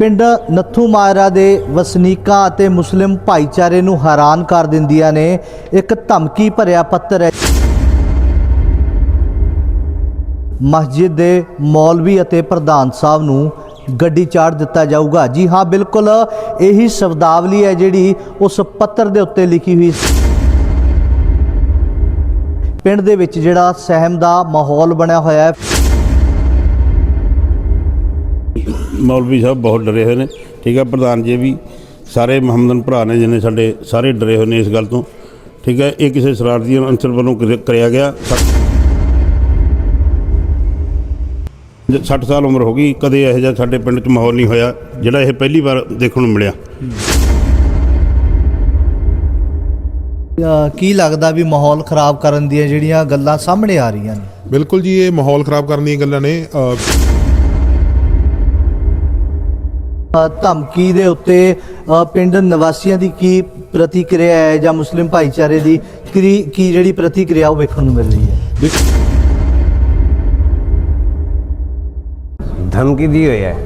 ਪਿੰਡ ਨੱਥੂ ਮਾਇਰਾ ਦੇ ਵਸਨੀਕਾਂ ਅਤੇ ਮੁਸਲਿਮ ਭਾਈਚਾਰੇ ਨੂੰ ਹੈਰਾਨ ਕਰ ਦਿੰਦੀਆਂ ਨੇ, ਇੱਕ ਧਮਕੀ ਭਰਿਆ ਪੱਤਰ ਹੈ। ਮਸਜਿਦ ਦੇ ਮੌਲਵੀ ਅਤੇ ਪ੍ਰਧਾਨ ਸਾਹਿਬ ਨੂੰ ਗੱਡੀ ਚਾੜ ਦਿੱਤਾ ਜਾਊਗਾ। ਜੀ ਹਾਂ, ਬਿਲਕੁਲ ਇਹੀ ਸ਼ਬਦਾਵਲੀ ਹੈ ਜਿਹੜੀ ਉਸ ਪੱਤਰ ਦੇ ਉੱਤੇ ਲਿਖੀ ਹੋਈ ਸੀ। ਪਿੰਡ ਦੇ ਵਿੱਚ ਜਿਹੜਾ ਸਹਿਮ ਦਾ ਮਾਹੌਲ ਬਣਿਆ ਹੋਇਆ ਹੈ। ਮੌਲਵੀ ਸਾਹਿਬ ਬਹੁਤ ਡਰੇ ਹੋਏ ਨੇ। ਠੀਕ ਹੈ ਪ੍ਰਧਾਨ ਜੀ ਵੀ ਸਾਰੇ ਮੁਹੰਮਦਨ ਭਰਾ ਨੇ ਜਿਹਨੇ ਸਾਡੇ ਸਾਰੇ ਡਰੇ ਹੋਏ ਨੇ ਇਸ ਗੱਲ ਤੋਂ। ਠੀਕ ਹੈ ਇਹ ਕਿਸੇ ਸ਼ਰਾਰਤੀ ਅੰਸਰ ਵੱਲੋਂ ਕਰਿ- ਕਰਿਆ ਗਿਆ। ਸ- 60 ਸਾਲ ਉਮਰ ਹੋ ਗਈ ਕਦੇ ਇਹੋ ਜਿਹਾ ਸਾਡੇ ਪਿੰਡ 'ਚ ਮਾਹੌਲ ਨਹੀਂ ਹੋਇਆ ਜਿਹੜਾ ਇਹ ਪਹਿਲੀ ਵਾਰ ਦੇਖਣ ਨੂੰ ਮਿਲਿਆ। ਕੀ ਲੱਗਦਾ ਵੀ ਮਾਹੌਲ ਖਰਾਬ ਕਰਨ ਦੀਆਂ ਜਿਹੜੀਆਂ ਗੱਲਾਂ ਸਾਹਮਣੇ ਆ ਰਹੀਆਂ ਨੇ? ਬਿਲਕੁਲ ਜੀ ਇਹ ਮਾਹੌਲ ਖਰਾਬ ਕਰਨ ਦੀਆਂ ਗੱਲਾਂ ਨੇ। ਧਮਕੀ ਦੇ ਉੱਤੇ ਪਿੰਡ ਨਿਵਾਸੀਆਂ ਦੀ ਕੀ ਪ੍ਰਤੀਕਿਰਿਆ ਹੈ ਜਾਂ ਮੁਸਲਿਮ ਭਾਈਚਾਰੇ ਦੀ ਕੀ ਕੀ ਜਿਹੜੀ ਪ੍ਰਤੀਕਿਰਿਆ ਉਹ ਵੇਖਣ ਨੂੰ ਮਿਲ ਰਹੀ ਹੈ? ਧਮਕੀ ਦੀ ਹੋਈ ਹੈ।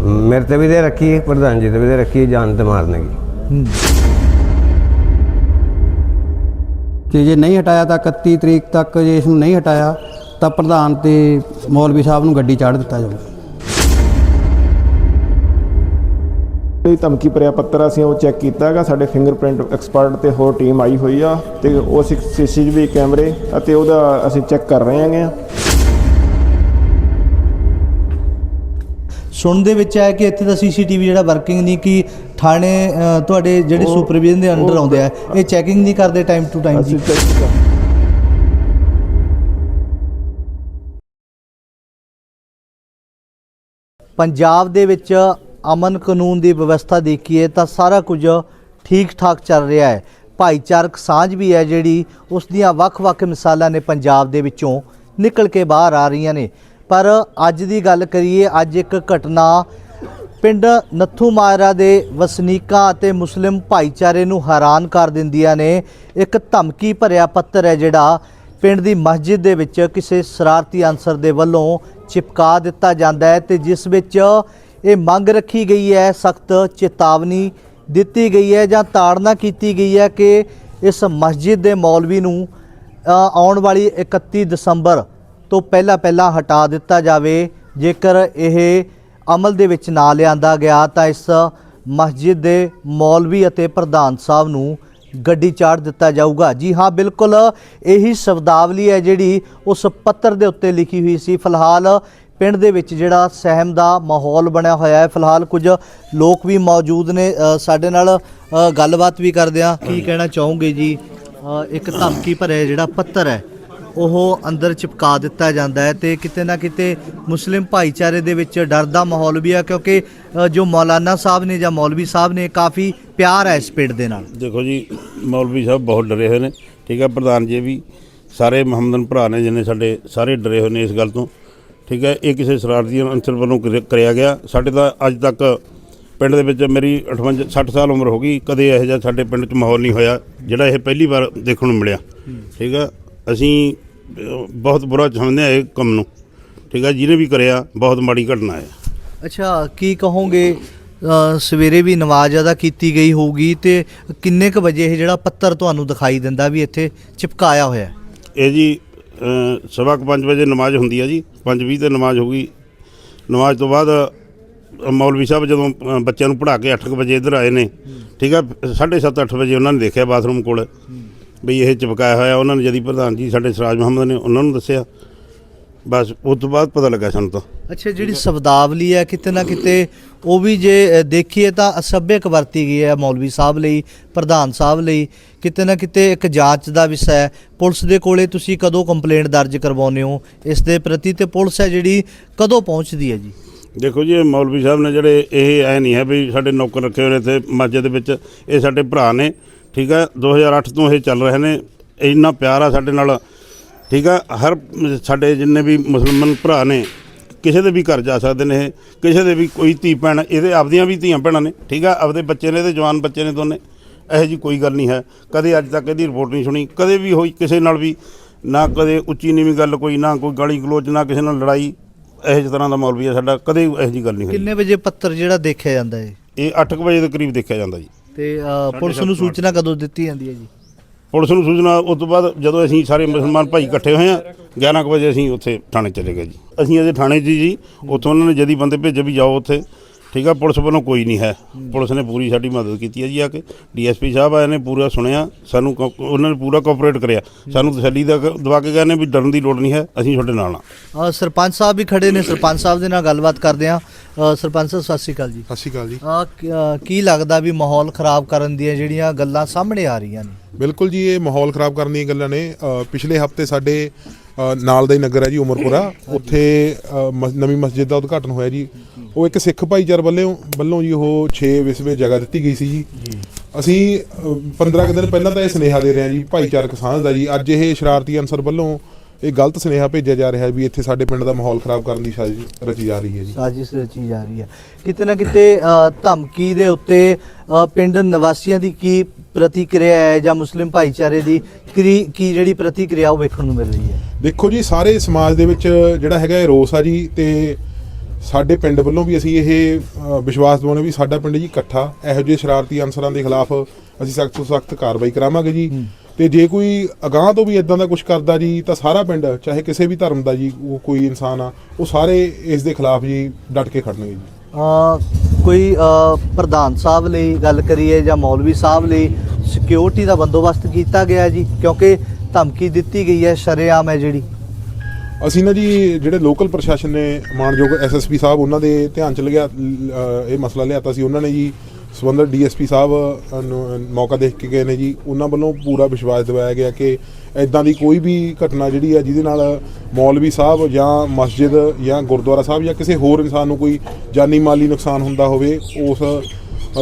ਮੇਰੇ ਤੇ ਵੀ ਦੇ ਰੱਖੀ ਹੈ ਪ੍ਰਧਾਨ ਜੀ ਤੇ ਵੀ ਦੇ ਰੱਖੀ ਹੈ ਜਾਨ ਤੇ ਮਾਰਨੇ की ਕਿ ਜੇ ਨਹੀਂ ਹਟਾਇਆ ਤਾਂ 31 ਤਰੀਕ ਤੱਕ ਜੇ ਇਸ ਨੂੰ ਨਹੀਂ ਹਟਾਇਆ ਤਾਂ ਪ੍ਰਧਾਨ ਤੇ ਮੌਲਵੀ ਸਾਹਿਬ ਨੂੰ ਗੱਡੀ ਚਾੜ ਦਿੱਤਾ ਜਾਊਗਾ। ਇਹ ਧਮਕੀ ਭਰਿਆ ਪੱਤਰ ਅਸੀਂ ਉਹ ਚੈੱਕ ਕੀਤਾ ਹੈਗਾ ਸਾਡੇ ਫਿੰਗਰਪ੍ਰਿੰਟ ਐਕਸਪਰਟ ਤੇ ਹੋਰ ਟੀਮ ਆਈ ਹੋਈ ਆ ਤੇ ਉਹ ਸੀਸੀਟੀਵੀ ਕੈਮਰੇ ਅਤੇ ਉਹਦਾ ਅਸੀਂ ਚੈੱਕ ਕਰ ਰਹੇ ਹਾਂਗੇ ਸੁਣ ਦੇ ਵਿੱਚ ਆਇਆ ਕਿ ਇੱਥੇ ਦਾ ਸੀਸੀਟੀਵੀ ਜਿਹੜਾ ਵਰਕਿੰਗ ਨਹੀਂ ਕਿ ਥਾਣੇ ਤੁਹਾਡੇ ਜਿਹੜੇ ਸੁਪਰਵਿਜ਼ਨ ਦੇ ਅੰਡਰ ਆਉਂਦੇ ਆ ਇਹ ਚੈਕਿੰਗ ਨਹੀਂ ਕਰਦੇ ਟਾਈਮ ਟੂ ਟਾਈਮ ਜੀ? ਪੰਜਾਬ ਦੇ ਵਿੱਚ ਅਮਨ ਕਾਨੂੰਨ ਦੀ ਵਿਵਸਥਾ ਦੇਖੀਏ ਤਾਂ ਸਾਰਾ ਕੁਝ ਠੀਕ ਠਾਕ ਚੱਲ ਰਿਹਾ ਹੈ। ਭਾਈਚਾਰਕ ਸਾਂਝ ਵੀ ਹੈ ਜਿਹੜੀ ਉਸ ਦੀਆਂ ਵੱਖ-ਵੱਖ ਮਿਸਾਲਾਂ ਨੇ ਪੰਜਾਬ ਦੇ ਵਿੱਚੋਂ ਨਿਕਲ ਕੇ ਬਾਹਰ ਆ ਰਹੀਆਂ ਨੇ। ਪਰ ਅੱਜ ਦੀ ਗੱਲ ਕਰੀਏ, ਅੱਜ ਇੱਕ ਘਟਨਾ ਪਿੰਡ ਨੱਥੂ ਮਾਜਰਾ ਦੇ ਵਸਨੀਕਾਂ ਅਤੇ ਮੁਸਲਿਮ ਭਾਈਚਾਰੇ ਨੂੰ ਹੈਰਾਨ ਕਰ ਦਿੰਦੀਆਂ ਨੇ। ਇੱਕ ਧਮਕੀ ਭਰਿਆ ਪੱਤਰ ਹੈ ਜਿਹੜਾ ਪਿੰਡ ਦੀ ਮਸਜਿਦ ਦੇ ਵਿੱਚ ਕਿਸੇ ਸ਼ਰਾਰਤੀ ਅਨਸਰ ਦੇ ਵੱਲੋਂ ਚਿਪਕਾ ਦਿੱਤਾ ਜਾਂਦਾ ਹੈ ਤੇ ਜਿਸ ਵਿੱਚ ਇਹ ਮੰਗ ਰੱਖੀ ਗਈ ਹੈ, ਸਖਤ ਚੇਤਾਵਨੀ ਦਿੱਤੀ ਗਈ ਹੈ ਜਾਂ ਤਾੜਨਾ ਕੀਤੀ ਗਈ ਹੈ ਕਿ ਇਸ ਮਸਜਿਦ ਦੇ ਮੌਲਵੀ ਨੂੰ ਆਉਣ ਵਾਲੀ 31 ਦਸੰਬਰ ਤੋਂ ਪਹਿਲਾਂ ਪਹਿਲਾਂ ਹਟਾ ਦਿੱਤਾ ਜਾਵੇ। ਜੇਕਰ ਇਹ ਅਮਲ ਦੇ ਵਿੱਚ ਨਾ ਲਿਆਂਦਾ ਗਿਆ ਤਾਂ ਇਸ ਮਸਜਿਦ ਦੇ ਮੌਲਵੀ ਅਤੇ ਪ੍ਰਧਾਨ ਸਾਹਿਬ ਨੂੰ ਗੱਡੀ ਚਾੜ ਦਿੱਤਾ ਜਾਊਗਾ। ਜੀ ਹਾਂ, ਬਿਲਕੁਲ ਇਹੀ ਸ਼ਬਦਾਵਲੀ ਹੈ ਜਿਹੜੀ ਉਸ ਪੱਤਰ ਦੇ ਉੱਤੇ ਲਿਖੀ ਹੋਈ ਸੀ। ਫਿਲਹਾਲ ਪਿੰਡ ਦੇ ਵਿੱਚ ਜਿਹੜਾ ਸਹਿਮ ਦਾ ਮਾਹੌਲ ਬਣਿਆ ਹੋਇਆ ਹੈ। ਫਿਲਹਾਲ ਕੁਝ ਲੋਕ ਵੀ ਮੌਜੂਦ ਨੇ। ਸਾਡੇ ਨਾਲ ਗੱਲਬਾਤ ਵੀ ਕਰਦੇ ਆ ਕੀ ਕਹਿਣਾ ਚਾਹੋਗੇ ਜੀ? ਇੱਕ ਧਮਕੀ ਭਰਿਆ ਜਿਹੜਾ ਪੱਤਰ ਹੈ, ਉਹ ਅੰਦਰ ਚਿਪਕਾ ਦਿੱਤਾ ਜਾਂਦਾ ਹੈ ਤੇ ਕਿਤੇ ਨਾ ਕਿਤੇ ਮੁਸਲਿਮ ਭਾਈਚਾਰੇ ਦੇ ਵਿੱਚ ਡਰ ਦਾ ਮਾਹੌਲ ਵੀ ਆ, ਕਿਉਂਕਿ ਜੋ ਮੌਲਾਨਾ ਸਾਹਿਬ ਨੇ ਜਾਂ ਮੌਲਵੀ ਸਾਹਿਬ ਨੇ ਕਾਫੀ ਪਿਆਰ ਹੈ ਇਸ ਪਿੰਡ ਦੇ ਨਾਲ। ਦੇਖੋ ਜੀ, ਮੌਲਵੀ ਸਾਹਿਬ ਬਹੁਤ ਡਰੇ ਹੋਏ ਨੇ। ਠੀਕ ਹੈ ਪ੍ਰਧਾਨ ਜੀ ਵੀ ਸਾਰੇ ਮੁਹੰਮਦਨ ਭਰਾ ਨੇ, ਜਿੰਨੇ ਸਾਡੇ ਸਾਰੇ ਡਰੇ ਹੋਏ ਨੇ ਇਸ ਗੱਲ ਤੋਂ। ਠੀਕ ਹੈ ਇਹ ਕਿਸੇ ਸ਼ਰਾਰਤੀ ਅੰਸਰ ਵੱਲੋਂ ਕਰਿ- ਕਰਿਆ ਗਿਆ। ਸਾਡੇ ਤਾਂ ਅੱਜ ਤੱਕ ਪਿੰਡ ਦੇ ਵਿੱਚ ਮੇਰੀ 58 60 ਸਾਲ ਉਮਰ ਹੋ ਗਈ। ਕਦੇ ਇਹੋ ਜਿਹਾ ਸਾਡੇ ਪਿੰਡ 'ਚ ਮਾਹੌਲ ਨਹੀਂ ਹੋਇਆ ਜਿਹੜਾ ਇਹ ਪਹਿਲੀ ਵਾਰ ਦੇਖਣ ਨੂੰ ਮਿਲਿਆ। ਠੀਕ ਹੈ ਅਸੀਂ ਬਹੁਤ ਬੁਰਾ ਚਾਹੁੰਦੇ ਹਾਂ ਇਹ ਕੰਮ ਨੂੰ। ਠੀਕ ਹੈ ਜਿਹਨੇ ਵੀ ਕਰਿਆ ਬਹੁਤ ਮਾੜੀ ਘਟਨਾ ਹੈ। ਅੱਛਾ ਕੀ ਕਹੋਗੇ? ਸਵੇਰੇ ਵੀ ਨਮਾਜ਼ ਅਦਾ ਕੀਤੀ ਗਈ ਹੋਊਗੀ ਤੇ ਕਿੰਨੇ ਕੁ ਵਜੇ ਇਹ ਜਿਹੜਾ ਪੱਤਰ ਤੁਹਾਨੂੰ ਦਿਖਾਈ ਦਿੰਦਾ ਵੀ ਇੱਥੇ ਚਿਪਕਾਇਆ ਹੋਇਆ ਇਹ ਜੀ ਸਵਾ ਕੁ ਪੰਜ ਵਜੇ ਨਮਾਜ਼ ਹੁੰਦੀ ਹੈ ਜੀ। 5:20 ਤੇ ਨਮਾਜ਼ ਹੋ ਗਈ। ਨਮਾਜ਼ ਤੋਂ ਬਾਅਦ ਮੌਲਵੀ ਸਾਹਿਬ ਜਦੋਂ ਬੱਚਿਆਂ ਨੂੰ ਪੜ੍ਹਾ ਕੇ 8 ਵਜੇ ਇੱਧਰ ਆਏ ਨੇ, ਠੀਕ ਹੈ 7:30 8 ਵਜੇ ਉਹਨਾਂ ਨੇ ਦੇਖਿਆ ਬਾਥਰੂਮ ਕੋਲ ਵੀ ਇਹ ਚਿਪਕਾਇਆ ਹੋਇਆ, ਉਹਨਾਂ ਨੇ ਜਦੀ ਪ੍ਰਧਾਨ ਜੀ ਸਾਡੇ ਸਰਾਜ ਮੁਹੰਮਦ ਨੇ ਉਹਨਾਂ ਨੂੰ ਦੱਸਿਆ। ਬਸ, ਉਸ ਤੋਂ ਬਾਅਦ ਪਤਾ ਲੱਗਾ ਸਾਨੂੰ ਤਾਂ। ਅੱਛਾ, ਜਿਹੜੀ ਸ਼ਬਦਾਵਲੀ ਹੈ, ਕਿਤੇ ਨਾ ਕਿਤੇ ਉਹ ਵੀ ਜੇ ਦੇਖੀਏ ਤਾਂ ਅਸਭਿਅਕ ਵਰਤੀ ਗਈ ਹੈ ਮੌਲਵੀ ਸਾਹਿਬ ਲਈ, ਪ੍ਰਧਾਨ ਸਾਹਿਬ ਲਈ। ਕਿਤੇ ਨਾ ਕਿਤੇ ਇੱਕ ਜਾਂਚ ਦਾ ਵਿਸ਼ਾ ਹੈ। ਪੁਲਿਸ ਦੇ ਕੋਲੇ ਤੁਸੀਂ ਕਦੋਂ ਕੰਪਲੇਂਟ ਦਰਜ ਕਰਵਾਉਂਦੇ ਹੋ? ਇਸ ਦੇ ਪ੍ਰਤੀ ਤੇ ਪੁਲਿਸ ਹੈ ਜਿਹੜੀ ਕਦੋਂ ਪਹੁੰਚਦੀ ਹੈ ਜੀ? ਦੇਖੋ ਜੀ ਇਹ ਮੌਲਵੀ ਸਾਹਿਬ ਨੇ ਜਿਹੜੇ ਇਹ ਐ ਨਹੀਂ ਹੈ ਵੀ ਸਾਡੇ ਨੌਕਰ ਰੱਖੇ ਹੋਏ ਨੇ ਇੱਥੇ ਮਸਜਿਦ ਦੇ ਵਿੱਚ। ਇਹ ਸਾਡੇ ਭਰਾ ਨੇ, ਠੀਕ ਹੈ 2008 ਤੋਂ ਇਹ ਚੱਲ ਰਹੇ ਨੇ। ਇੰਨਾ ਪਿਆਰ ਆ ਸਾਡੇ ਨਾਲ, ਠੀਕ ਹੈ ਹਰ ਸਾਡੇ ਜਿੰਨੇ ਵੀ ਮੁਸਲਮਾਨ ਭਰਾ ਨੇ ਕਿਸੇ ਦੇ ਵੀ ਘਰ ਜਾ ਸਕਦੇ ਨੇ ਇਹ ਕਿਸੇ ਦੇ ਵੀ ਕੋਈ ਧੀ ਭੈਣ ਇਹਦੇ ਆਪਦੀਆਂ ਵੀ ਧੀਆਂ ਭੈਣਾਂ ਨੇ ਠੀਕ ਹੈ ਆਪਦੇ ਬੱਚੇ ਨੇ ਤੇ ਜਵਾਨ ਬੱਚੇ ਨੇ ਦੋਨੇ। ਇਹੋ ਜੀ ਕੋਈ ਗੱਲ ਨਹੀਂ ਹੈ। ਕਦੇ ਅੱਜ ਤੱਕ ਇਹਦੀ ਰਿਪੋਰਟ ਨਹੀਂ ਸੁਣੀ ਕਦੇ ਵੀ ਹੋਈ ਕਿਸੇ ਨਾਲ ਵੀ ਨਾ ਕਦੇ ਉੱਚੀ ਨੀਵੀਂ ਗੱਲ ਕੋਈ ਨਾ ਕੋਈ ਗਾਲੀ ਗਲੋਚ ਨਾ ਕਿਸੇ ਨਾਲ ਲੜਾਈ ਇਹੋ ਜਿਹੇ ਤਰ੍ਹਾਂ ਦਾ ਮੌਲਵੀ ਹੈ ਸਾਡਾ ਕਦੇ ਇਹੋ ਜਿਹੀ ਗੱਲ ਨਹੀਂ ਹੋਈ। ਕਿੰਨੇ ਵਜੇ ਪੱਤਰ ਜਿਹੜਾ ਦੇਖਿਆ ਜਾਂਦਾ ਹੈ? ਇਹ 8 ਵਜੇ ਦੇ ਕਰੀਬ ਦੇਖਿਆ ਜਾਂਦਾ ਜੀ। ਤੇ ਅ, ਪੁਲਿਸ ਨੂੰ ਸੂਚਨਾ ਕਦੋਂ ਦਿੱਤੀ ਜਾਂਦੀ ਹੈ ਜੀ? ਪੁਲਿਸ ਨੂੰ ਸੂਚਨਾ, ਉਸ ਤੋਂ ਬਾਅਦ ਜਦੋਂ ਅਸੀਂ ਸਾਰੇ ਮੁਸਲਮਾਨ ਭਾਈ ਇਕੱਠੇ ਹੋਏ ਆ 11 ਕੁ ਵਜੇ ਅਸੀਂ ਉੱਥੇ ਥਾਣੇ ਚਲੇ ਗਏ ਜੀ। ਅਸੀਂ ਅਜੇ ਥਾਣੇ 'ਚ ਹੀ ਜੀ, ਉੱਥੋਂ ਉਹਨਾਂ ਨੇ ਜਦੀ ਬੰਦੇ ਭੇਜੇ ਵੀ ਜਾਓ ਉੱਥੇ। ਠੀਕ ਆ ਪੁਲਿਸ ਵੱਲੋਂ ਕੋਈ ਨਹੀਂ ਹੈ। ਪੁਲਿਸ ਨੇ ਪੂਰੀ ਸਾਡੀ ਮਦਦ ਕੀਤੀ ਹੈ ਜੀ ਆ ਕੇ। ਡੀਐਸਪੀ ਸਾਹਿਬ ਆਏ ਨੇ ਪੂਰਾ ਸੁਣਿਆ। ਸਾਨੂੰ ਕੋ- ਉਹਨਾਂ ਨੇ ਪੂਰਾ ਕੋਆਪਰੇਟ ਕਰਿਆ। ਸਾਨੂੰ ਤਸੱਲੀ ਦਾ ਦਵਾ ਕੇ ਗਏ ਨੇ ਵੀ ਡਰਨ ਦੀ ਲੋੜ ਨਹੀਂ ਹੈ ਅਸੀਂ ਤੁਹਾਡੇ ਨਾਲ ਆ ਅ, ਸਰਪੰਚ ਸਾਹਿਬ ਵੀ ਖੜੇ ਨੇ। ਸਰਪੰਚ ਸਾਹਿਬ ਦੇ ਨਾਲ ਗੱਲਬਾਤ ਕਰਦੇ ਆ ਸਰਪੰਚ ਸਾਹਿਬ ਸਤਿ ਸ਼੍ਰੀ ਅਕਾਲ ਜੀ। ਸਤਿ ਸ਼੍ਰੀ ਅਕਾਲ ਜੀ। ਅ, ਕ- ਅ, ਕੀ ਲੱਗਦਾ ਵੀ ਮਾਹੌਲ ਖਰਾਬ ਕਰਨ ਦੀਆਂ ਜਿਹੜੀਆਂ ਗੱਲਾਂ ਸਾਹਮਣੇ ਆ ਰਹੀਆਂ ਨੇ? ਬਿਲਕੁਲ ਜੀ ਇਹ ਮਾਹੌਲ ਖਰਾਬ ਕਰਨ ਦੀਆਂ ਗੱਲਾਂ ਨੇ। ਅ, ਪਿਛਲੇ ਹਫ਼ਤੇ ਸਾਡੇ ਨਾਲ ਦਾ ਹੀ ਨਗਰ ਹੈ ਜੀ ਉਮਰਪੁਰਾ। ਉੱਥੇ ਮਸ- ਨਵੀਂ ਮਸਜਿਦ ਦਾ ਉਦਘਾਟਨ ਹੋਇਆ ਜੀ। ਉਹ ਇੱਕ ਸਿੱਖ ਭਾਈਚਾਰ ਵੱਲੋਂ ਵੱਲੋਂ ਜੀ ਉਹ 6 ਵਿਸਵੇ ਜਗ੍ਹਾ ਦਿੱਤੀ ਗਈ ਸੀ ਜੀ। ਅਸੀਂ ਅ, 15 ਕੁ ਦਿਨ ਪਹਿਲਾਂ ਤਾਂ ਇਹ ਸੁਨੇਹਾ ਦੇ ਰਹੇ ਹਾਂ ਜੀ ਭਾਈਚਾਰਕ ਸਾਂਝ ਦਾ ਜੀ। ਅੱਜ ਇਹ ਸ਼ਰਾਰਤੀ ਅਨਸਰ ਵੱਲੋਂ ਇਹ ਗਲਤ ਸੁਨੇਹਾ ਭੇਜਿਆ ਜਾ ਰਿਹਾ ਹੈ ਵੀ ਇੱਥੇ ਸਾਡੇ ਪਿੰਡ ਦਾ ਮਾਹੌਲ ਖਰਾਬ ਕਰਨ ਦੀ ਸਾਜ਼ਿਸ਼ ਰਚੀ ਜਾ ਰਹੀ ਹੈ ਜੀ। ਸਾਜ਼ਿਸ਼ ਰਚੀ ਜਾ ਰਹੀ ਹੈ। ਕਿਤੇ ਨਾ ਕਿਤੇ ਅ, ਧਮਕੀ ਦੇ ਉੱਤੇ ਅ, ਪਿੰਡ ਨਿਵਾਸੀਆਂ ਦੀ ਕੀ ਪ੍ਰਤੀਕਿਰਿਆ ਹੈ ਜਾਂ ਮੁਸਲਿਮ ਭਾਈਚਾਰੇ ਦੀ ਕੀ ਕੀ ਜਿਹੜੀ ਪ੍ਰਤੀਕਿਰਿਆ ਉਹ ਵੇਖਣ ਨੂੰ ਮਿਲ ਰਹੀ ਹੈ? ਦੇਖੋ ਜੀ ਸਾਰੇ ਸਮਾਜ ਦੇ ਵਿੱਚ ਜਿਹੜਾ ਹੈਗਾ ਇਹ ਰੋਸ ਆ ਜੀ ਤੇ ਸਾਡੇ ਪਿੰਡ ਵੱਲੋਂ ਵੀ ਅਸੀਂ ਇਹ ਵਿਸ਼ਵਾਸ ਦਿਵਾਉਂਦੇ ਵੀ ਸਾਡਾ ਪਿੰਡ ਜੀ ਇਕੱਠਾ ਇਹੋ ਜਿਹੇ ਸ਼ਰਾਰਤੀ ਅਨਸਰਾਂ ਦੇ ਖਿਲਾਫ ਅਸੀਂ ਸਖਤ ਤੋਂ ਸਖਤ ਕਾਰਵਾਈ ਕਰਾਵਾਂਗੇ ਜੀ। ਤੇ ਜੇ ਕੋਈ ਅਗਾਹ ਤੋਂ ਵੀ ਇਦਾਂ ਦਾ ਕੁਝ ਕਰਦਾ ਜੀ ਤਾਂ ਸਾਰਾ ਪਿੰਡ ਚਾਹੇ ਕਿਸੇ ਵੀ ਧਰਮ ਦਾ ਜੀ ਉਹ ਕੋਈ ਇਨਸਾਨ ਆ ਉਹ ਸਾਰੇ ਇਸ ਦੇ ਖਿਲਾਫ ਜੀ ਡਟ ਕੇ ਖੜਨਗੇ ਜੀ। ਕੋਈ ਪ੍ਰਧਾਨ ਸਾਹਿਬ ਲਈ ਗੱਲ ਕਰੀਏ ਜਾਂ ਮੌਲਵੀ ਸਾਹਿਬ ਲਈ ਸਿਕਿਉਰਿਟੀ ਦਾ ਬੰਦੋਬਸਤ ਕੀਤਾ ਗਿਆ ਜੀ ਕਿਉਂਕਿ ਧਮਕੀ ਦਿੱਤੀ ਗਈ ਹੈ, ਸ਼ਰੇਆਮ ਹੈ ਜਿਹੜੀ। ਅਸੀਂ ਨਾ ਜੀ, ਜਿਹੜੇ ਲੋਕਲ ਪ੍ਰਸ਼ਾਸਨ ਨੇ, ਮਾਨਯੋਗ ਐਸਐਸਪੀ ਸਾਹਿਬ, ਉਹਨਾਂ ਦੇ ਧਿਆਨ ਚ ਲਿਆ ਇਹ ਮਸਲਾ ਲਿਆਤਾ ਸੀ। ਉਹਨਾਂ ਨੇ ਜੀ, ਸਬੰਧਤ ਡੀਐਸਪੀ ਸਾਹਿਬ ਨੂੰ ਮੌਕਾ ਦੇਖ ਕੇ ਗਏ ਨੇ ਜੀ। ਉਹਨਾਂ ਵੱਲੋਂ ਪੂਰਾ ਵਿਸ਼ਵਾਸ ਦਿਵਾਇਆ ਗਿਆ ਕਿ ਇਦਾਂ ਦੀ ਕੋਈ ਵੀ ਘਟਨਾ ਜਿਹੜੀ ਹੈ, ਜਿਹਦੇ ਨਾਲ ਮੌਲਵੀ ਸਾਹਿਬ ਜਾਂ ਮਸਜਿਦ ਜਾਂ ਗੁਰਦੁਆਰਾ ਸਾਹਿਬ ਜਾਂ ਕਿਸੇ ਹੋਰ ਇਨਸਾਨ ਨੂੰ ਕੋਈ ਜਾਨੀ ਮਾਲੀ ਨੁਕਸਾਨ ਹੁੰਦਾ ਹੋਵੇ, ਉਸ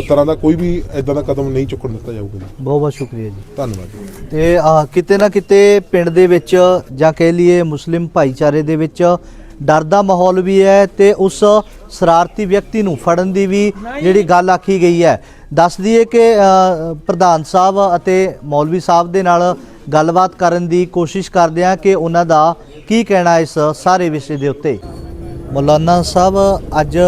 ਤਰ੍ਹਾਂ ਦਾ ਕੋਈ ਵੀ ਇਦਾਂ ਦਾ ਕਦਮ ਨਹੀਂ ਚੁੱਕਣ ਦਿੱਤਾ ਜਾਊਗਾ ਜੀ। ਬਹੁਤ ਬਹੁਤ ਸ਼ੁਕਰੀਆ ਜੀ। ਧੰਨਵਾਦ ਜੀ। ਤੇ ਅਹ, ਕਿਤੇ ਨਾ ਕਿਤੇ ਪਿੰਡ ਦੇ ਵਿੱਚ ਜਾਂ ਕਹਿ ਲਈਏ ਮੁਸਲਿਮ ਭਾਈਚਾਰੇ ਦੇ ਵਿੱਚ ਡਰ ਦਾ ਮਾਹੌਲ ਵੀ ਹੈ ਤੇ ਉਸ ਸ਼ਰਾਰਤੀ ਵਿਅਕਤੀ ਨੂੰ ਫੜਨ ਦੀ ਵੀ ਜਿਹੜੀ ਗੱਲ ਆਖੀ ਗਈ ਹੈ। ਦੱਸ ਦਈਏ ਕਿ ਅਹ, ਪ੍ਰਧਾਨ ਸਾਹਿਬ ਅਤੇ ਮੌਲਵੀ ਸਾਹਿਬ ਦੇ ਨਾਲ ਗੱਲਬਾਤ ਕਰਨ ਦੀ ਕੋਸ਼ਿਸ਼ ਕਰਦੇ ਆ ਕਿ ਉਹਨਾਂ ਦਾ ਕੀ ਕਹਿਣਾ ਇਸ ਸਾਰੇ ਵਿਸ਼ੇ ਦੇ ਉੱਤੇ। ਮੌਲਾਨਾ ਸਾਹਿਬ ਅੱਜ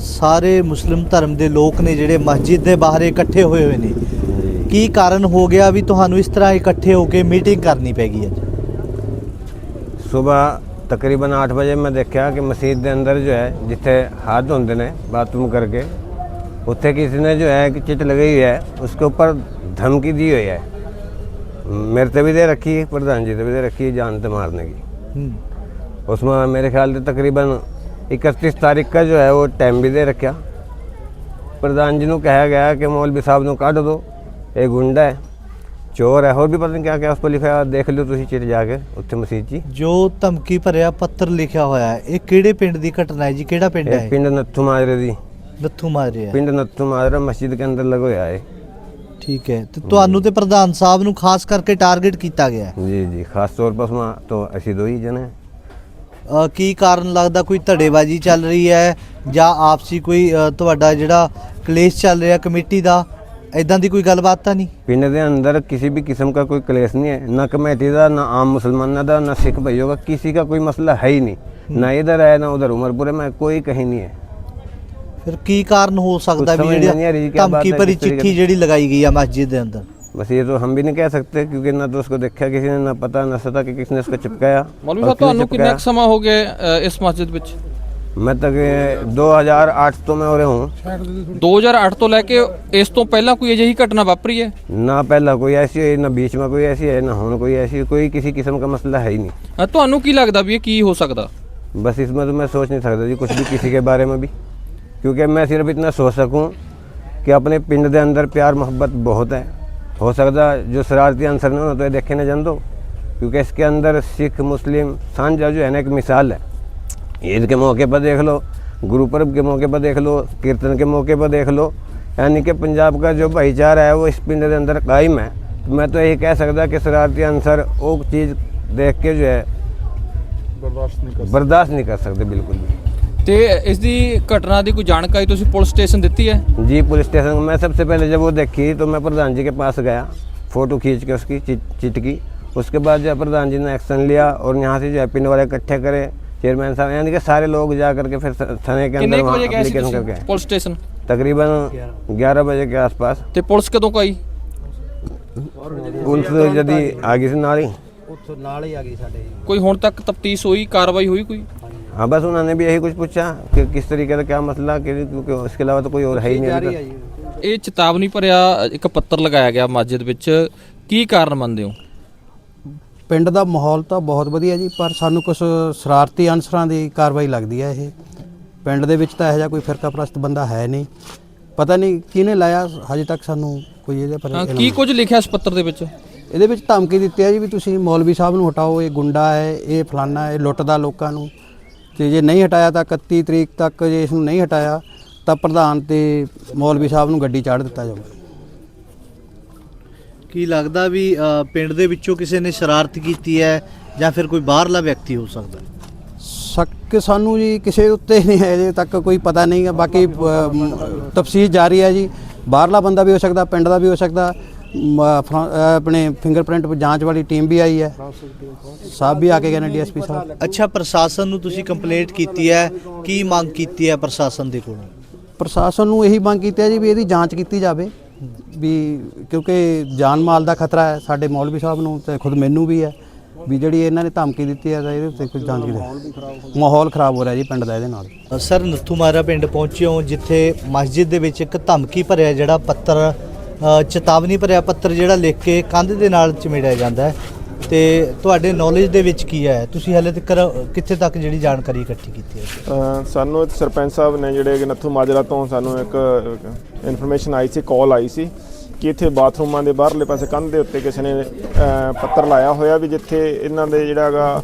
ਸਾਰੇ ਮੁਸਲਿਮ ਧਰਮ ਦੇ ਲੋਕ ਨੇ ਜਿਹੜੇ ਮਸਜਿਦ ਦੇ ਬਾਹਰ ਇਕੱਠੇ ਹੋਏ ਹੋਏ ਨੇ ਕੀ ਕਾਰਨ ਹੋ ਗਿਆ ਵੀ ਤੁਹਾਨੂੰ ਇਸ ਤਰ੍ਹਾਂ ਇਕੱਠੇ ਹੋ ਕੇ ਮੀਟਿੰਗ ਕਰਨੀ ਪੈ ਗਈ ਅੱਜ ਸਵੇਰ ਤਕਰੀਬਨ 8 ਵਜੇ ਮੈਂ ਦੇਖਿਆ ਕਿ ਮਸਜਿਦ ਦੇ ਅੰਦਰ ਜੋ ਹੈ ਜਿੱਥੇ ਹੱਥ ਧੋਂਦੇ ਨੇ ਬਾਥਰੂਮ ਕਰਕੇ ਉੱਥੇ ਕਿਸੇ ਨੇ ਜੋ ਹੈ ਕਿ चिट लगी हुई है उसके ऊपर धमकी दी हुई है मेरे पे भी दे रखी है प्रधान जी पे भी दे रखी है जान से मारने की ਹੂੰ उसमें मेरे ख्याल से तकरीबन इकतीस तारीख का जो है वो टाइम भी दे रखा प्रधान जी को कहा गया कि मौलवी साहब ਨੂੰ ਕੱਢ ਦਿਓ ਇਹ ਗੁੰਡਾ ਹੈ ਚੋਰ ਹੈ ਹੋਰ ਵੀ ਪਤਾ ਨਹੀਂ ਕਿਆ ਕਿਆ ਉਸ ਪਰ ਲਿਖਿਆ ਦੇਖ ਲਿਓ ਤੁਸੀਂ ਚਿੱਟ ਜਾ ਕੇ ਉੱਥੇ ਮਸਜਿਦ 'ਚ ਹੀ। ਜੋ ਧਮਕੀ ਭਰਿਆ ਪੱਤਰ ਲਿਖਿਆ ਹੋਇਆ ਹੈ ਇਹ ਕਿਹੜੇ ਪਿੰਡ ਦੀ ਘਟਨਾ ਹੈ ਜੀ ਕਿਹੜਾ ਪਿੰਡ ਹੈ ਇਹ ਪਿੰਡ ਨੱਥੂ ਮਾਜਰੇ ਦੀ ਨੱਥੂ ਮਾਰਿਆ ਪਿੰਡ ਨੱਥੂ ਮਾਜਰਾ ਮਸਜਿਦ के अंदर लगा हुआ है ਠੀਕ ਹੈ ਤੇ ਤੁਹਾਨੂੰ ਤੇ ਪ੍ਰਧਾਨ ਸਾਹਿਬ ਨੂੰ ਖਾਸ ਕਰਕੇ ਟਾਰਗੇਟ ਕੀਤਾ ਗਿਆ ਹੈ जी जी खास तौर पर उसमें तो ऐसी दो ही जन है ਅ, ਕੀ ਕਾਰਨ ਲੱਗਦਾ ਕੋਈ ਧੜੇਬਾਜ਼ੀ ਚੱਲ ਰਹੀ ਹੈ ਜਾਂ ਆਪਸੀ ਕੋਈ ਤੁਹਾਡਾ ਜਿਹੜਾ ਕਲੇਸ਼ ਚੱਲ ਰਿਹਾ ਕਮੇਟੀ ਦਾ ਇਦਾਂ ਦੀ ਕੋਈ ਗੱਲਬਾਤ ਤਾਂ ਨਹੀਂ? ਪਿੰਡ ਦੇ ਅੰਦਰ ਕਿਸੇ ਵੀ ਕਿਸਮ ਦਾ ਕੋਈ ਕਲੇਸ਼ ਨਹੀਂ ਹੈ ਨਾ ਕਮੇਟੀ ਦਾ ਨਾ ਆਮ ਮੁਸਲਮਾਨਾਂ ਦਾ ਨਾ ਸਿੱਖ ਭਾਈਓ ਦਾ ਕਿਸੇ ਦਾ ਕੋਈ ਮਸਲਾ ਹੈ ਹੀ ਨਹੀਂ। ਨਾ ਇਧਰ ਹੈ ਨਾ ਉਧਰ ਉਮਰਪੁਰੇ ਮੈਂ ਕੋਈ ਕਹੀ ਨਹੀਂ ਹੈ। ਫਿਰ ਕੀ ਕਾਰਨ ਹੋ ਸਕਦਾ ਵੀ ਜਿਹੜੀ ਧਮਕੀ ਭਰੀ ਚਿੱਠੀ ਜਿਹੜੀ ਲਗਾਈ ਗਈ ਆ ਮਸਜਿਦ ਦੇ ਅੰਦਰ? बस ये तो हम भी नहीं कह सकते क्योंकि ना तो उसको देखा किसी ने ना पता ना सता कि किसने उसको चिपकाया ਮੌਲਵੀ और ਸਾਹਿਬ किसने ਤੁਹਾਨੂੰ ਕਿੰਨਾ चिपकाया। ਕੁ ਸਮਾਂ ਹੋ ਗਿਆ ਅ, ਇਸ ਮਸਜਿਦ ਵਿੱਚ मैं तक ये 2008 तो मैं हो रहा हूँ 2008 ਤੋਂ ਲੈ ਕੇ ਇਸ ਤੋਂ ਪਹਿਲਾਂ ਕੋਈ ਅਜਿਹੀ ਘਟਨਾ ਵਾਪਰੀ ਹੈ ना पहला कोई ऐसी है ना बीच में कोई ऐसी है ना होने कोई ऐसी कोई किसी किस्म का मसला है ही नहीं ਅ, ਤੁਹਾਨੂੰ ਕੀ ਲੱਗਦਾ ਵੀ ਇਹ ਕੀ ਹੋ ਸਕਦਾ बस इसमें तो मैं सोच नहीं सकता जी कुछ भी किसी के बारे में भी क्योंकि मैं सिर्फ इतना सोच सकूं कि अपने पिंड के अंदर प्यार मोहब्बत बहुत है हो सकता जो शरारती अंसर ने तो ये देखे ना जान दो क्योंकि इसके अंदर सिख मुस्लिम सांझा जो है ना एक मिसाल है ईद के मौके पर देख लो गुरु पर्व के मौके पर देख लो कीर्तन के मौके पर देख लो यानी कि पंजाब का जो भाईचारा है वो इस पिंड के अंदर कायम है तो मैं तो यही कह सकता कि शरारती अंसर वो चीज़ देख के जो है बर्दाश्त नहीं कर सकते बिल्कुल भी ਤੇ ਇਸ ਦੀ ਘਟਨਾ ਦੀ ਕੋਈ ਜਾਣਕਾਰੀ ਤੁਸੀਂ ਪੁਲਿਸ ਸਟੇਸ਼ਨ ਦਿੱਤੀ ਹੈ जी पुलिस स्टेशन में सबसे पहले जब वो देखी तो मैं प्रधान जी के पास गया फ़ोटो खींच के उसकी चिट चिट की उसके बाद जो है प्रधान जी ने एक्शन लिया और यहाँ से जो है पिंड वाले इकट्ठे करे चेयरमैन साहब यानी कि सारे लोग जा करके फिर थ- थाने के ਕਿੰਨੇ अंदर ਕੁ वहाँ ਵਜੇ ਗਏ ਸੀ एप्लीकेशन ਤੁਸੀਂ करके आए। ਪੁਲਿਸ ਸਟੇਸ਼ਨ तकरीबन ग्यारह बजे के आसपास ਤੇ ਪੁਲਿਸ ਕਦੋਂ ਕੁ ਆਈ पुलिस यदि आगे से ना रही ਉੱਥੋਂ ਨਾਲ ਹੀ ਆ ਗਈ ਸਾਡੇ ਕੋਈ ਹੁਣ ਤੱਕ ਤਫਤੀਸ਼ ਹੋਈ ਕਾਰਵਾਈ ਹੋਈ ਕੋਈ हाँ बस उन्होंने भी यही कुछ पूछा कि किस तरीके से क्या मसला कि- क्योंकि उसके अलावा तो कोई और है ही नहीं अभी तक। ਇਹ ਚੇਤਾਵਨੀ ਭਰਿਆ ਇੱਕ ਪੱਤਰ ਲਗਾਇਆ ਗਿਆ ਮਸਜਿਦ ਵਿੱਚ ਕੀ ਕਾਰਨ ਮੰਨਦੇ ਹੋ ਪਿੰਡ ਦਾ ਮਾਹੌਲ ਤਾਂ ਬਹੁਤ ਵਧੀਆ ਜੀ ਪਰ ਸਾਨੂੰ ਕੁਝ ਸ਼ਰਾਰਤੀ ਅਨਸਰਾਂ ਦੀ ਕਾਰਵਾਈ ਲੱਗਦੀ ਹੈ ਇਹ ਪਿੰਡ ਦੇ ਵਿੱਚ ਤਾਂ ਇਹੋ ਜਿਹਾ ਕੋਈ ਫਿਰਕਾ ਪ੍ਰਸਤ ਬੰਦਾ ਹੈ ਨਹੀਂ ਪਤਾ ਨਹੀਂ ਕਿਹਨੇ ਲਾਇਆ ਹਜੇ ਤੱਕ ਸਾਨੂੰ ਕੋਈ ਇਹਦੇ ਪਰ ਹਾਂ, ਇਲਮ ਕੀ ਕੁਝ ਲਿਖਿਆ ਇਸ ਪੱਤਰ ਦੇ ਵਿੱਚ ਇਹਦੇ ਵਿੱਚ ਧਮਕੀ ਦਿੱਤੀ ਹੈ ਜੀ ਵੀ ਤੁਸੀਂ ਮੌਲਵੀ ਸਾਹਿਬ ਨੂੰ ਹਟਾਓ ਇਹ ਗੁੰਡਾ ਹੈ ਇਹ ਫਲਾਨਾ ਹੈ ਇਹ ਲੁੱਟਦਾ ਲੋਕਾਂ ਨੂੰ ਤੇ ਜੇ ਨਹੀਂ ਹਟਾਇਆ ਤਾਂ 31 ਤਰੀਕ ਤੱਕ ਜੇ ਇਸ ਨੂੰ ਨਹੀਂ ਹਟਾਇਆ ਤਾਂ ਪ੍ਰਧਾਨ ਤੇ ਮੌਲਵੀ ਸਾਹਿਬ ਨੂੰ ਗੱਡੀ ਚਾੜ ਦਿੱਤਾ ਜਾਊਗਾ। ਕੀ ਲੱਗਦਾ ਵੀ ਅ, ਪਿੰਡ ਦੇ ਵਿੱਚੋਂ ਕਿਸੇ ਨੇ ਸ਼ਰਾਰਤ ਕੀਤੀ ਹੈ ਜਾਂ ਫਿਰ ਕੋਈ ਬਾਹਰਲਾ ਵਿਅਕਤੀ ਹੋ ਸਕਦਾ ਹੈ? ਸ਼ੱਕ ਸਾਨੂੰ ਜੀ ਕਿਸੇ ਉੱਤੇ ਨਹੀਂ ਹੈ ਅਜੇ ਤੱਕ ਕੋਈ ਪਤਾ ਨਹੀਂ ਹੈ। ਬਾਕੀ ਤਫਸੀਰ ਜਾਰੀ ਹੈ ਜੀ। ਬਾਹਰਲਾ ਬੰਦਾ ਵੀ ਹੋ ਸਕਦਾ ਪਿੰਡ ਦਾ ਵੀ ਹੋ ਸਕਦਾ। ਆਪਣੇ ਫਿੰਗਰਪ੍ਰਿੰਟ ਜਾਂਚ ਵਾਲੀ ਟੀਮ ਵੀ ਆਈ ਹੈ। ਸਾਹਿਬ ਵੀ ਆ ਕੇ ਗਏ ਨੇ ਡੀਐਸਪੀ ਸਾਹਿਬ। ਅੱਛਾ ਪ੍ਰਸ਼ਾਸਨ ਨੂੰ ਤੁਸੀਂ ਕੰਪਲੇਂਟ ਕੀਤੀ ਹੈ। ਕੀ ਮੰਗ ਕੀਤੀ ਹੈ ਪ੍ਰਸ਼ਾਸਨ ਦੇ ਕੋਲੋਂ? ਪ੍ਰਸ਼ਾਸਨ ਨੂੰ ਇਹੀ ਮੰਗ ਕੀਤੀ ਹੈ ਜੀ ਵੀ ਇਹਦੀ ਜਾਂਚ ਕੀਤੀ ਜਾਵੇ। ਵੀ ਕਿਉਂਕਿ ਜਾਨ ਮਾਲ ਦਾ ਖਤਰਾ ਹੈ ਸਾਡੇ ਮੌਲਵੀ ਸਾਹਿਬ ਨੂੰ ਤੇ ਖੁਦ ਮੈਨੂੰ ਵੀ ਹੈ। ਵੀ ਜਿਹੜੀ ਇਹਨਾਂ ਨੇ ਧਮਕੀ ਦਿੱਤੀ ਹੈ ਇਹਦੇ ਉੱਤੇ ਕੁਝ ਜਾਂਚ ਕੀਤੀ ਮਾਹੌਲ ਖਰਾਬ ਹੋ ਰਿਹਾ ਜੀ ਪਿੰਡ ਦਾ ਇਹਦੇ ਨਾਲ। ਸਰ ਨੱਥੂਮਾਰਾ ਪਿੰਡ ਪਹੁੰਚੇ ਹੋ ਜਿੱਥੇ ਮਸਜਿਦ ਦੇ ਵਿੱਚ ਇੱਕ ਧਮਕੀ ਭਰਿਆ ਜਿਹੜਾ ਪੱਤਰ ਚੇਤਾਵਨੀ ਭਰਿਆ ਪੱਤਰ ਜਿਹੜਾ ਲਿਖ ਕੇ ਕੰਧ ਦੇ ਨਾਲ ਚਿਮੜਿਆ ਜਾਂਦਾ ਹੈ। ਤੇ ਤੁਹਾਡੇ ਨੌਲੇਜ ਦੇ ਵਿੱਚ ਕੀ ਹੈ? ਤੁਸੀਂ ਹਾਲੇ ਤੱਕ ਕਿੱਥੇ ਤੱਕ ਜਿਹੜੀ ਜਾਣਕਾਰੀ ਇਕੱਠੀ ਕੀਤੀ ਹੈ? ਸਾਨੂੰ ਇੱਕ ਸਰਪੰਚ ਸਾਹਿਬ ਨੇ ਜਿਹੜੇ ਨੱਥੂ ਮਾਜਰਾ ਤੋਂ ਸਾਨੂੰ ਇੱਕ ਇਨਫੋਰਮੇਸ਼ਨ ਆਈ ਸੀ ਕਾਲ ਆਈ ਸੀ ਕਿ ਇੱਥੇ ਬਾਥਰੂਮਾਂ ਦੇ ਬਾਹਰਲੇ ਪਾਸੇ ਕੰਧ ਦੇ ਉੱਤੇ ਕਿਸੇ ਨੇ ਪੱਤਰ ਲਾਇਆ ਹੋਇਆ ਵੀ ਜਿੱਥੇ ਇਹਨਾਂ ਦੇ ਜਿਹੜਾ ਹੈਗਾ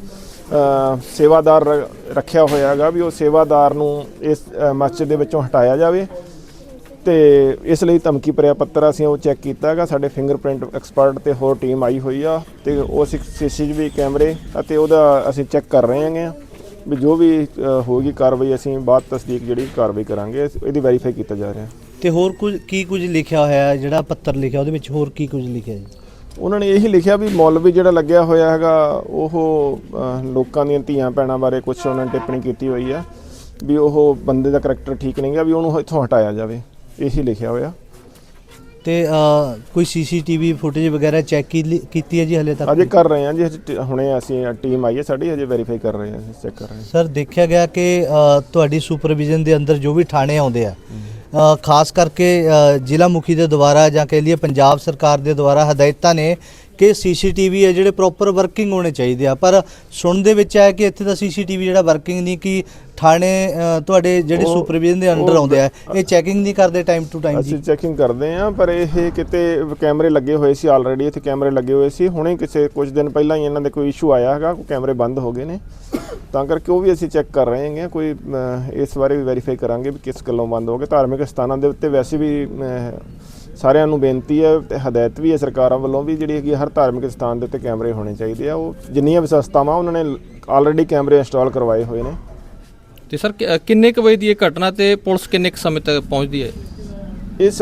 ਸੇਵਾਦਾਰ ਰ- ਰੱਖਿਆ ਹੋਇਆ ਹੈਗਾ ਵੀ ਉਹ ਸੇਵਾਦਾਰ ਨੂੰ ਇਸ ਅ, ਮਸਜਿਦ ਦੇ ਵਿੱਚੋਂ ਹਟਾਇਆ ਜਾਵੇ। ਤੇ ਇਸ ਲਈ ਧਮਕੀ ਭਰਿਆ ਪੱਤਰ ਅਸੀਂ ਉਹ ਚੈੱਕ ਕੀਤਾ ਹੈਗਾ। ਸਾਡੇ ਫਿੰਗਰਪ੍ਰਿੰਟ ਐਕਸਪਰਟ ਤੇ ਹੋਰ ਟੀਮ ਆਈ ਹੋਈ ਆ ਤੇ ਉਹ ਸੀਸੀਟੀਵੀ ਕੈਮਰੇ ਅਤੇ ਉਹਦਾ ਅਸੀਂ ਚੈੱਕ ਕਰ ਰਹੇ ਹਾਂਗੇ ਵੀ ਜੋ ਵੀ ਅ, ਹੋਏਗੀ ਕਾਰਵਾਈ ਅਸੀਂ ਬਾਅਦ ਤਸਦੀਕ ਜਿਹੜੀ ਕਾਰਵਾਈ ਕਰਾਂਗੇ ਇਹਦੀ ਵੈਰੀਫਾਈ ਕੀਤਾ ਜਾ ਰਿਹਾ। ਤੇ ਹੋਰ ਕੁਝ ਕੀ ਕੁਝ ਲਿਖਿਆ ਹੋਇਆ ਹੈ? ਜਿਹੜਾ ਪੱਤਰ ਲਿਖਿਆ ਉਹਦੇ ਵਿੱਚ ਹੋਰ ਕੀ ਕੁਝ ਲਿਖਿਆ ਜੀ? ਉਹਨਾਂ ਨੇ ਇਹੀ ਲਿਖਿਆ ਵੀ ਮੌਲਵੀ ਜਿਹੜਾ ਲੱਗਿਆ ਹੋਇਆ ਹੈਗਾ ਉਹ ਲੋਕਾਂ ਦੀਆਂ ਧੀਆਂ ਭੈਣਾਂ ਬਾਰੇ ਕੁਝ ਉਹਨਾਂ ਨੇ ਟਿੱਪਣੀ ਕੀਤੀ ਹੋਈ ਆ ਵੀ ਉਹ ਬੰਦੇ ਦਾ ਕਰੈਕਟਰ ਠੀਕ ਨਹੀਂ ਗਾ ਵੀ ਉਹਨੂੰ ਇੱਥੋਂ ਹਟਾਇਆ ਜਾਵੇ। ਇਹੀ ਲਿਖਿਆ ਹੋਇਆ। ਤੇ ਕੋਈ ਸੀਸੀਟੀਵੀ ਫੁਟੇਜ ਵਗੈਰਾ ਚੈੱਕ ਕੀਤੀ ਹੈ ਜੀ ਹਲੇ ਤੱਕ? ਅਜੇ ਕਰ ਰਹੇ ਹਾਂ ਜੀ ਹਜੇ ਟ- ਹੁਣੇ ਅਸੀਂ ਟੀਮ ਆਈ ਹੈ ਸਾਡੀ ਅਜੇ ਵੈਰੀਫਾਈ ਕਰ ਰਹੇ ਹਾਂ ਚੈੱਕ ਕਰ ਰਹੇ ਹਾਂ। ਸਰ ਦੇਖਿਆ ਗਿਆ ਕਿ ਅ, ਤੁਹਾਡੀ ਸੁਪਰਵਿਜ਼ਨ ਦੇ ਅੰਦਰ ਜੋ ਵੀ ਥਾਣੇ ਆਉਂਦੇ ਆ ਅ, ਖਾਸ ਕਰਕੇ ਅ, ਜ਼ਿਲ੍ਹਾ ਮੁਖੀ ਦੇ ਦੁਆਰਾ ਜਾਂ ਕਹਿ ਲਈਏ ਪੰਜਾਬ ਸਰਕਾਰ ਦੇ ਦੁਆਰਾ ਹਦਾਇਤਾਂ ਨੇ ਕਿ ਸੀਸੀਟੀਵੀ ਹੈ ਜਿਹੜੇ ਪ੍ਰੋਪਰ ਵਰਕਿੰਗ ਹੋਣੇ ਚਾਹੀਦੇ ਆ। ਪਰ ਸੁਣਨ ਦੇ ਵਿੱਚ ਆਇਆ ਕਿ ਇੱਥੇ ਤਾਂ ਸੀਸੀਟੀਵੀ ਜਿਹੜਾ ਵਰਕਿੰਗ ਨਹੀਂ ਕਿ ਥਾਣੇ ਤੁਹਾਡੇ ਜਿਹੜੇ ਸੁਪਰਵਿਜ਼ਨ ਦੇ ਅੰਡਰ ਆਉਂਦੇ ਆ ਇਹ ਚੈਕਿੰਗ ਨਹੀਂ ਕਰਦੇ ਟਾਈਮ ਟੂ ਟਾਈਮ ਅਸੀਂ ਜੀ ਚੈਕਿੰਗ ਕਰਦੇ ਹਾਂ ਪਰ ਇਹ ਕਿਤੇ ਕੈਮਰੇ ਲੱਗੇ ਹੋਏ ਸੀ ਆਲਰੇਡੀ ਇੱਥੇ ਕੈਮਰੇ ਲੱਗੇ ਹੋਏ ਸੀ। ਹੁਣੇ ਕਿਸੇ ਕੁਝ ਦਿਨ ਪਹਿਲਾਂ ਹੀ ਇਹਨਾਂ ਦੇ ਕੋਈ ਇਸ਼ੂ ਆਇਆ ਹੈਗਾ ਕੋਈ ਕੈਮਰੇ ਬੰਦ ਹੋ ਗਏ ਨੇ। ਤਾਂ ਕਰਕੇ ਉਹ ਵੀ ਅਸੀਂ ਚੈੱਕ ਕਰ ਰਹੇ ਹਾਂਗੇ ਕੋਈ ਇਸ ਬਾਰੇ ਵੀ ਵੈਰੀਫਾਈ ਕਰਾਂਗੇ ਵੀ ਕਿਸ ਗੱਲੋਂ ਬੰਦ ਹੋ ਗਏ। ਧਾਰਮਿਕ ਸਥਾਨਾਂ ਦੇ ਉੱਤੇ ਵੈਸੇ ਵੀ ਸਾਰਿਆਂ ਨੂੰ ਬੇਨਤੀ ਹੈ ਤੇ ਹਦਾਇਤ ਵੀ ਹੈ ਸਰਕਾਰਾਂ ਵੱਲੋਂ ਵੀ ਜਿਹੜੀ ਹੈਗੀ ਹਰ ਧਾਰਮਿਕ ਸਥਾਨ ਦੇ ਉੱਤੇ ਕੈਮਰੇ ਹੋਣੇ ਚਾਹੀਦੇ ਆ। ਉਹ ਜਿੰਨੀਆਂ ਵੀ ਸੰਸਥਾਵਾਂ ਉਹਨਾਂ ਨੇ ਆਲਰੇਡੀ ਕੈਮਰੇ ਇੰਸਟਾਲ ਕਰਵਾਏ ਹੋਏ ਨੇ। ਤੇ ਸਰ ਕਿੰਨੇ ਕੁ ਵਜੇ ਦੀ ਇਹ ਘਟਨਾ ਤੇ ਪੁਲਿਸ ਕਿੰਨੇ ਕੁ ਸਮੇਂ ਤੱਕ ਪਹੁੰਚਦੀ ਹੈ? ਇਸ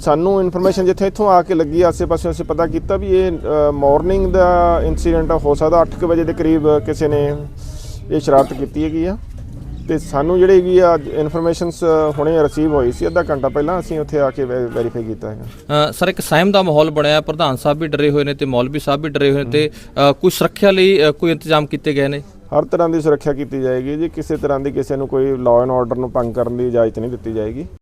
ਸਾਨੂੰ ਇਨਫੋਰਮੇਸ਼ਨ ਜਿੱਥੇ ਇੱਥੋਂ ਆ ਕੇ ਲੱਗੀ ਆਸੇ-ਪਾਸੇ ਅਸੀਂ ਪਤਾ ਕੀਤਾ ਵੀ ਇਹ ਮਾਰਨਿੰਗ ਦਾ ਇਨਸੀਡੈਂਟ ਹੋ ਸਕਦਾ 8:00 ਵਜੇ ਦੇ ਕਰੀਬ ਕਿਸੇ ਨੇ ਇਹ ਸ਼ਰਾਰਤ ਕੀਤੀ ਹੈਗੀ ਆ। ਤੇ ਸਾਨੂੰ ਜਿਹੜੀ ਹੈਗੀ ਆ ਇਨਫੋਰਮੇਸ਼ਨਸ ਹੁਣੇ ਰਿਸੀਵ ਹੋਈ ਸੀ ਅੱਧਾ ਘੰਟਾ ਪਹਿਲਾਂ ਅਸੀਂ ਉੱਥੇ ਆ ਕੇ ਵੈਰੀਫਾਈ ਕੀਤਾ ਹੈਗਾ। ਸਰ ਇੱਕ ਸਹਿਮ ਦਾ ਮਾਹੌਲ ਬਣਿਆ ਪ੍ਰਧਾਨ ਸਾਹਿਬ ਵੀ ਡਰੇ ਹੋਏ ਨੇ ਤੇ ਮੌਲਵੀ ਸਾਹਿਬ ਵੀ ਡਰੇ ਹੋਏ ਨੇ ਤੇ ਕੋਈ ਸੁਰੱਖਿਆ ਲਈ ਕੋਈ ਇੰਤਜ਼ਾਮ ਕੀਤੇ ਗਏ ਨੇ? ਹਰ ਤਰ੍ਹਾਂ ਦੀ ਸੁਰੱਖਿਆ ਕੀਤੀ ਜਾਏਗੀ ਜੀ ਕਿਸੇ ਤਰ੍ਹਾਂ ਦੀ ਕਿਸੇ ਨੂੰ ਕੋਈ ਲਾਅ ਐਂਡ ਆਰਡਰ ਨੂੰ ਭੰਗ ਕਰਨ ਦੀ ਇਜਾਜ਼ਤ ਨਹੀਂ ਦਿੱਤੀ ਜਾਏਗੀ।